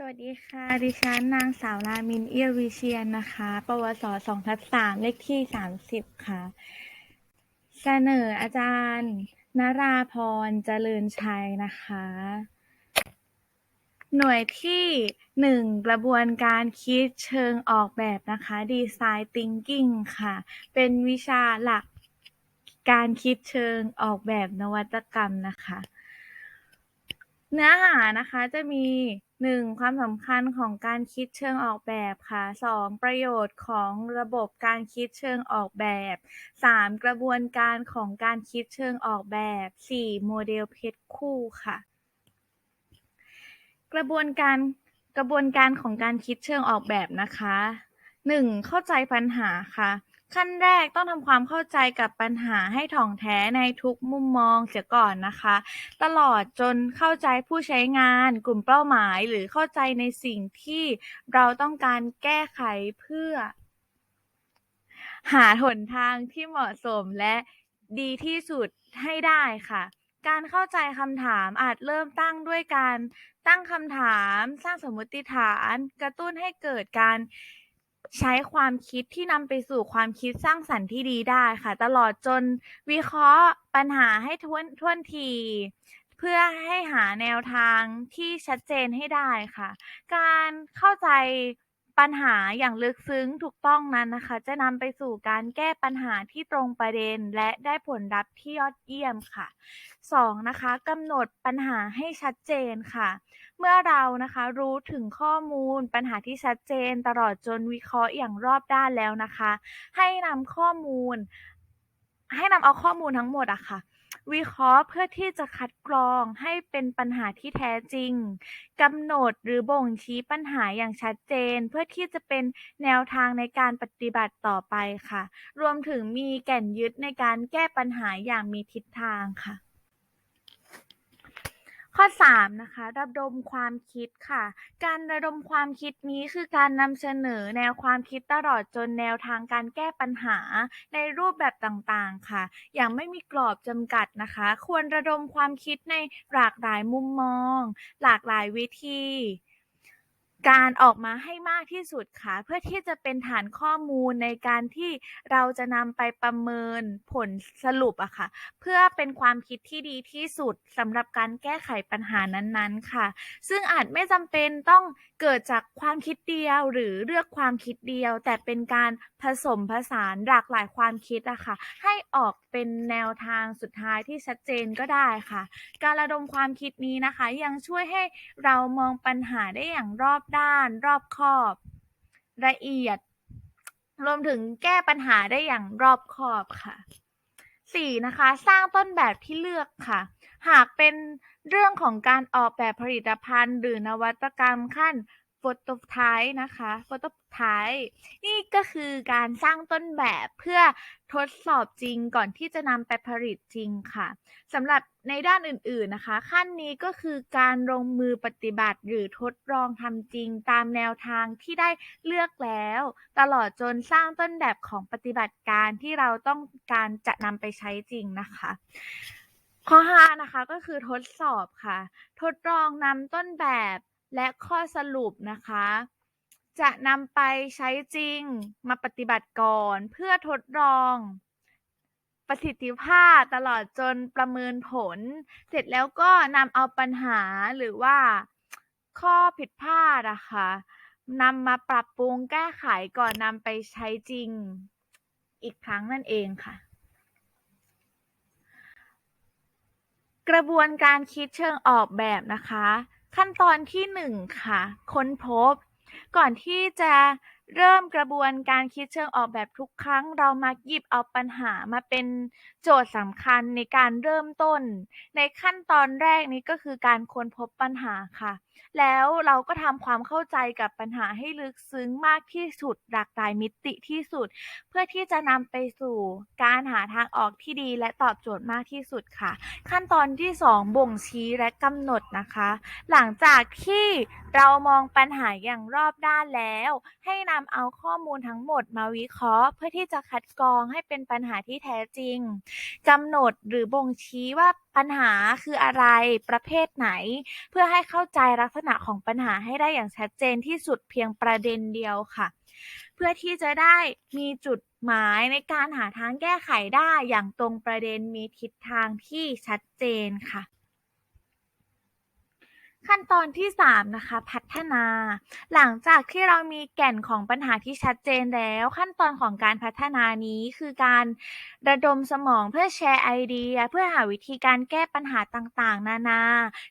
สวัสดีค่ะ ดิฉันนางสาวรามินเอียวิเชียนนะคะ ปวสสองทับสามเลขที่สามสิบค่ะ เสนออาจารย์นราพรเจริญชัยนะคะ หน่วยที่หนึ่งกระบวนการคิดเชิงออกแบบนะคะ Design Thinking ค่ะ เป็นวิชาหลักการคิดเชิงออกแบบนวัตกรรมนะคะ เนื้อหานะคะจะมี หนึ่งความสำคัญของการคิดเชิงออกแบบค่ะสองประโยชน์ของระบบการคิดเชิงออกแบบสามกระบวนการของการคิดเชิงออกแบบสี่โมเดลเพชรคู่ค่ะ กระบวนการกระบวนการของการคิดเชิงออกแบบนะคะหนึ่งเข้าใจปัญหาค่ะ ขั้นแรกต้องทำความเข้าใจกับปัญหาให้ถ่องแท้ในทุกมุมมองเสียก่อนนะคะ ตลอดจนเข้าใจผู้ใช้งานกลุ่มเป้าหมายหรือเข้าใจในสิ่งที่เราต้องการแก้ไขเพื่อ หาหนทางที่เหมาะสมและดีที่สุดให้ได้ค่ะ การเข้าใจคำถามอาจเริ่มตั้งด้วยการตั้งคำถาม สร้างสมมติฐาน กระตุ้นให้เกิดการ ใช้ความคิดที่นำไปสู่ความคิดสร้างสรรค์ที่ดีได้ค่ะ ตลอดจนวิเคราะห์ปัญหาให้ท้วนท่วนที เพื่อให้หาแนวทางที่ชัดเจนให้ได้ค่ะ การเข้าใจ ปัญหาอย่างลึกซึ้งถูกต้องนั้นนะคะ จะนำไปสู่การแก้ปัญหาที่ตรงประเด็น และได้ผลลัพธ์ที่ยอดเยี่ยมค่ะ 2. นะคะกำหนดปัญหาให้ชัดเจนค่ะ เมื่อเรานะคะรู้ถึงข้อมูลปัญหาที่ชัดเจนตลอดจนวิเคราะห์อย่างรอบด้านแล้วนะคะ ให้นำข้อมูล ให้นำเอาข้อมูลทั้งหมดอะค่ะ วิเคราะห์เพื่อที่จะคัดกรองให้เป็นปัญหาที่แท้จริง กำหนดหรือบ่งชี้ปัญหาอย่างชัดเจน เพื่อที่จะเป็นแนวทางในการปฏิบัติต่อไปค่ะ รวมถึงมีแก่นยึดในการแก้ปัญหาอย่างมีทิศทางค่ะ ข้อ 3 นะคะ ระดมความคิดค่ะ การระดมความคิดนี้คือการนำเสนอแนวความคิดตลอดจนแนวทางการแก้ปัญหาในรูปแบบต่างๆค่ะ อย่างไม่มีกรอบจำกัดนะคะ ควรระดมความคิดในหลากหลายมุมมอง หลากหลายวิธี การออกมาให้มากที่สุดค่ะ เพื่อที่จะเป็นฐานข้อมูลในการที่เราจะนำไปประเมินผลสรุปอะค่ะ เพื่อเป็นความคิดที่ดีที่สุดสำหรับการแก้ไขปัญหานั้นๆค่ะ ซึ่งอาจไม่จำเป็นต้องเกิดจากความคิดเดียวหรือเลือกความคิดเดียว แต่เป็นการผสมผสานหลากหลายความคิดอะค่ะ ให้ออก เป็นแนวทางสุดท้ายที่ชัดเจนก็ได้ค่ะ การระดมความคิดนี้นะคะ ยังช่วยให้เรามองปัญหาได้อย่างรอบด้าน รอบคอบ ละเอียด รวมถึงแก้ปัญหาได้อย่างรอบคอบค่ะสี่นะคะ สร้างต้นแบบที่เลือกค่ะ หากเป็นเรื่องของการออกแบบผลิตภัณฑ์ หรือนวัตกรรมขั้น โฟโตไทป์นะคะโฟโตไทป์นี่ก็คือการสร้างต้นแบบเพื่อทดสอบจริงก่อนที่จะนำไปผลิตจริงค่ะสำหรับในด้านอื่นๆนะคะ ขั้นนี้ก็คือการลงมือปฏิบัติหรือทดลองทำจริงตามแนวทางที่ได้เลือกแล้ว ตลอดจนสร้างต้นแบบของปฏิบัติการที่เราต้องการจะนำไปใช้จริงนะคะข้อ5นะคะก็คือทดสอบค่ะ ทดลองนำต้นแบบ และข้อสรุปนะคะ จะนำไปใช้จริงมาปฏิบัติก่อน เพื่อทดลอง ประสิทธิภาพตลอดจนประเมินผล เสร็จแล้วก็นำเอาปัญหาหรือว่าข้อผิดพลาดอะค่ะนำมาปรับปรุงแก้ไขก่อนนำไปใช้จริงอีกครั้งนั่นเองค่ะ กระบวนการคิดเชิงออกแบบนะคะ ขั้นตอนที่หนึ่งค่ะ ค้นพบ ก่อนที่จะเริ่มกระบวนการคิดเชิงออกแบบทุกครั้ง เรามักหยิบเอาปัญหามาเป็นโจทย์สำคัญในการเริ่มต้น ในขั้นตอนแรกนี้ก็คือการค้นพบปัญหาค่ะ แล้วเราก็ทำความเข้าใจกับปัญหาให้ลึกซึ้งมากที่สุดหลากหลายมิติที่สุด เพื่อที่จะนำไปสู่การหาทางออกที่ดีและตอบโจทย์มากที่สุดค่ะ ขั้นตอนที่ 2 บ่งชี้และกำหนดนะคะ หลังจากที่เรามองปัญหาอย่างรอบด้านแล้ว ให้นำเอาข้อมูลทั้งหมดมาวิเคราะห์ เพื่อที่จะคัดกรองให้เป็นปัญหาที่แท้จริงกำหนดหรือบ่งชี้ว่า ปัญหาคืออะไรประเภทไหน เพื่อให้เข้าใจลักษณะของปัญหาให้ได้อย่างชัดเจนที่สุดเพียงประเด็นเดียวค่ะ เพื่อที่จะได้มีจุดหมายในการหาทางแก้ไขได้อย่างตรงประเด็นมีทิศทางที่ชัดเจนค่ะ ขั้นตอนที่ 3 นะคะ พัฒนา หลังจากที่เรามีแก่นของปัญหาที่ชัดเจนแล้ว ขั้นตอนของการพัฒนานี้คือการระดมสมองเพื่อแชร์ไอเดีย เพื่อหาวิธีการแก้ปัญหาต่างๆ นานา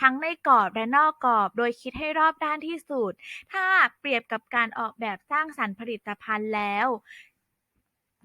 ทั้งในกรอบและนอกกรอบ โดยคิดให้รอบด้านที่สุด ถ้าเปรียบกับการออกแบบสร้างสรรค์ผลิตภัณฑ์แล้ว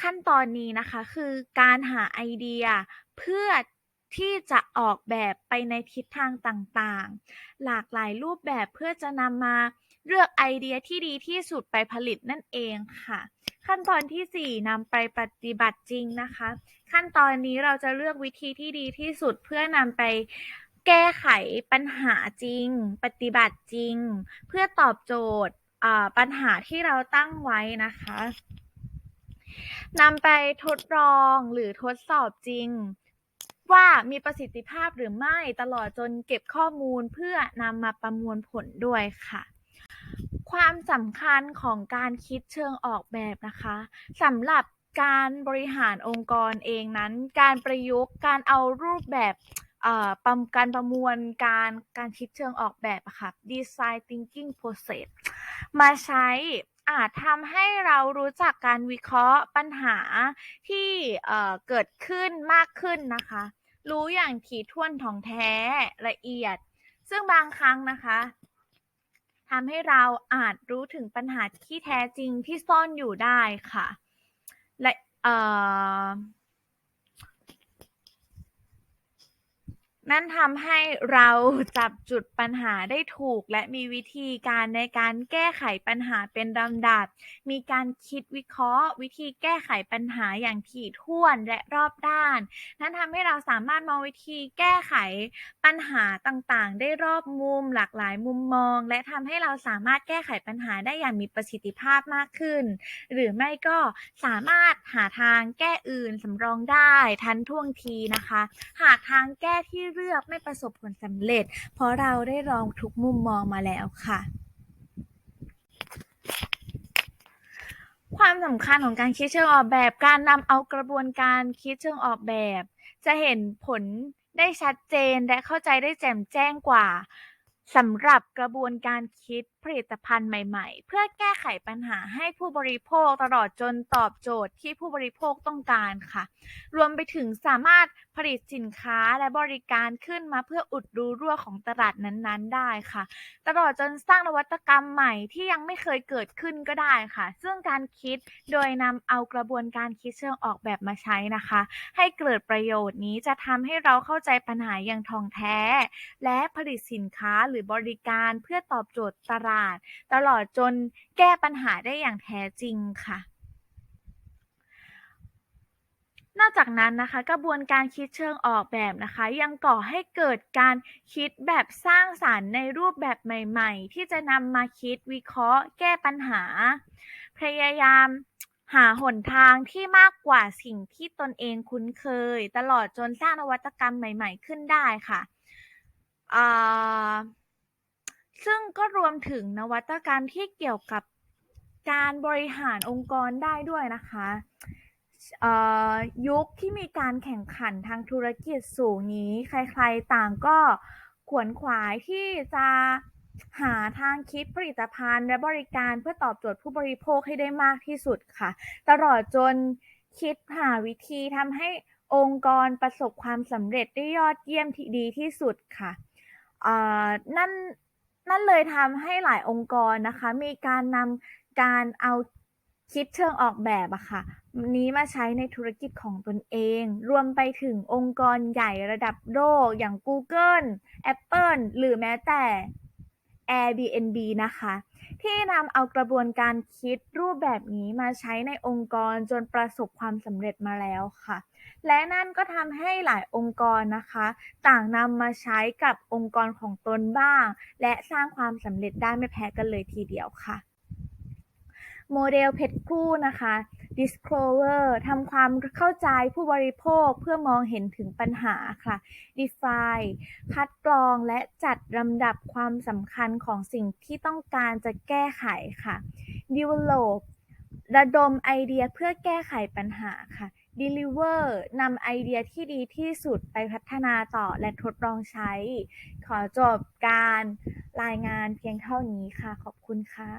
ขั้นตอนนี้นะคะคือการหาไอเดียเพื่อ ที่จะออกแบบไปในทิศทางต่างๆ หลากหลายรูปแบบเพื่อจะนำมาเลือกไอเดียที่ดีที่สุดไปผลิตนั่นเองค่ะ ขั้นตอนที่4นำไปปฏิบัติจริงนะคะ ขั้นตอนนี้เราจะเลือกวิธีที่ดีที่สุดเพื่อนำไปแก้ไขปัญหาจริง ปฏิบัติจริง เพื่อตอบโจทย์ปัญหาที่เราตั้งไว้นะคะนำไปทดลองหรือทดสอบจริง ว่ามีประสิทธิภาพหรือไม่ตลอดจนเก็บข้อมูลเพื่อนำมาประมวลผลด้วยค่ะ ความสำคัญของการคิดเชิงออกแบบนะคะสำหรับการบริหารองค์กรเองนั้น การประยุกต์การเอารูปแบบเอ่อประการประมวลการการคิดเชิงออกแบบอะค่ะ design thinking process มาใช้ อาจทำให้เรารู้จักการวิเคราะห์ปัญหาที่เกิดขึ้นมากขึ้นนะคะ รู้อย่างถี่ถ้วนท่องแท้ละเอียด ซึ่งบางครั้งนะคะทำให้เราอาจรู้ถึงปัญหาที่แท้จริงที่ซ่อนอยู่ได้ค่ะ และเอ่อ นั่นทำให้เราจับจุดปัญหาได้ถูก และมีวิธีการในการแก้ไขปัญหาเป็นลำดับ มีการคิดวิเคราะห์ วิธีแก้ไขปัญหาอย่างถี่ถ้วนและรอบด้าน นั่นทำให้เราสามารถมองวิธีแก้ไขปัญหาต่างๆ ได้รอบมุมหลากหลายมุมมอง และทำให้เราสามารถแก้ไขปัญหาได้อย่างมีประสิทธิภาพมากขึ้น หรือไม่ก็สามารถหาทางแก้อื่นสำรองได้ทันท่วงทีนะคะ หากทางแก้ที่เลือกไม่ประสบผลสำเร็จ เพราะเราได้ลองทุกมุมมองมาแล้วค่ะความสำคัญของการคิดเชิงออกแบบ การนำเอากระบวนการคิดเชิงออกแบบ จะเห็นผลได้ชัดเจนและเข้าใจได้แจ่มแจ้งกว่า สำหรับกระบวนการคิดผลิตภัณฑ์ใหม่ๆ เพื่อแก้ไขปัญหาให้ผู้บริโภคตลอดจนตอบโจทย์ที่ผู้บริโภคต้องการค่ะ รวมไปถึงสามารถผลิตสินค้าและบริการขึ้นมาเพื่ออุดรูรั่วของตลาดนั้นๆ ได้ค่ะ ตลอดจนสร้างนวัตกรรมใหม่ที่ยังไม่เคยเกิดขึ้นก็ได้ค่ะ ซึ่งการคิดโดยนำเอากระบวนการคิดเชิงออกแบบมาใช้นะคะ ให้เกิดประโยชน์นี้จะทำให้เราเข้าใจปัญหาอย่างท่องแท้ และผลิตสินค้าหรือบริการเพื่อตอบโจทย์ตลาด ตลอดจนแก้ปัญหาได้อย่างแท้จริงค่ะนอกจากนั้นนะคะกระบวนการคิดเชิงออกแบบนะคะ ยังก่อให้เกิดการคิดแบบสร้างสรรค์ในรูปแบบใหม่ ๆ ที่จะนำมาคิดวิเคราะห์ แก้ปัญหา พยายามหาหนทางที่มากกว่าสิ่งที่ตนเองคุ้นเคย ตลอดจนสร้างนวัตกรรมใหม่ ๆ ขึ้นได้ค่ะ ซึ่งก็รวมถึงนวัตกรรมที่เกี่ยวกับการบริหารองค์กรได้ด้วยนะคะอ่อยุคที่มีการแข่งขันทางธุรกิจสูงนี้ ใครๆต่างก็ขวนขวายที่จะหาทางคิดผลิตภัณฑ์ และบริการเพื่อตอบโจทย์ผู้บริโภคให้ได้มากที่สุดค่ะ ตลอดจนคิดหาวิธีทำให้องค์กรประสบความสำเร็จได้ยอดเยี่ยมที่ดีที่สุดค่ะอ่อนั่น นั่นเลยทำให้หลายองค์กรนะคะ มีการนำการเอาคิดเชิงออกแบบอะค่ะ นี้มาใช้ในธุรกิจของตนเอง รวมไปถึงองค์กรใหญ่ระดับโลกอย่าง Google Apple หรือแม้แต่ Airbnb นะคะ ที่นำเอากระบวนการคิดรูปแบบนี้มาใช้ในองค์กรจนประสบความสำเร็จมาแล้วค่ะ และนั่นก็ทำให้หลายองค์กรนะคะ ต่างนำมาใช้กับองค์กรของตนบ้าง และสร้างความสำเร็จได้ไม่แพ้กันเลยทีเดียวค่ะ โมเดลเพชรคู่นะคะ disclosure ทำความเข้าใจผู้บริโภคเพื่อมองเห็นถึงปัญหาค่ะ define คัดกรองและจัดลำดับความสำคัญของสิ่งที่ต้องการจะแก้ไขค่ะ develop ระดมไอเดียเพื่อแก้ไขปัญหาค่ะ deliver นำไอเดียที่ดีที่สุดไปพัฒนาต่อและทดลองใช้ ขอจบการรายงานเพียงเท่านี้ค่ะ ขอบคุณค่ะ